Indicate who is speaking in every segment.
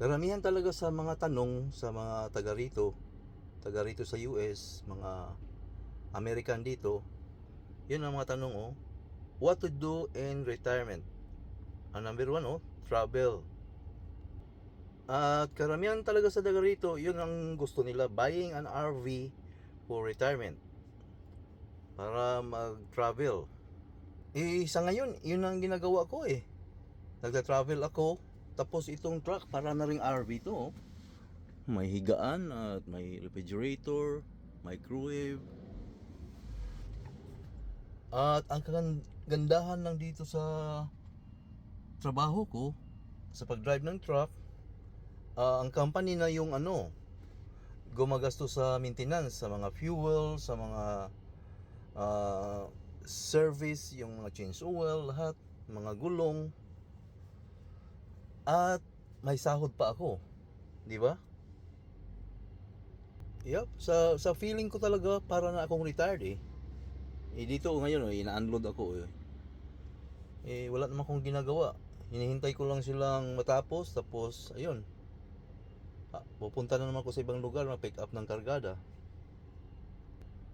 Speaker 1: Karamihan talaga sa mga tanong sa mga taga rito, taga rito sa US, mga American dito, yun ang mga tanong oh. What to do in retirement? Ang number one oh, travel. At karamihan talaga sa taga rito, yun ang gusto nila, buying an RV for retirement. Para mag-travel. Eh, sa ngayon, yun ang ginagawa ko eh. Nagta-travel ako, tapos itong truck para na ring RV to. oh. May higaan at may refrigerator, microwave. At ang kagandahan lang dito sa trabaho ko, sa pag-drive ng truck, ah, ang company na yung ano, gumagasto sa maintenance, sa mga fuel, sa mga ah, service, yung mga change oil, lahat, mga gulong. At may sahod pa ako. Di ba? Yup, sa sa feeling ko talaga para na akong retired eh. Eh dito ngayon eh, ina-unload ako eh. Eh wala naman akong ginagawa. Hinihintay ko lang silang matapos tapos ayun. Ah, pupunta na naman ako sa ibang lugar na pick up ng kargada.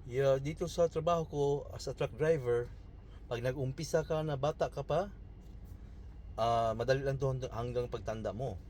Speaker 1: Yeah, dito sa trabaho ko as a truck driver, pag nag-umpisa ka na bata ka pa, ah madali lang to hanggang pagtanda mo.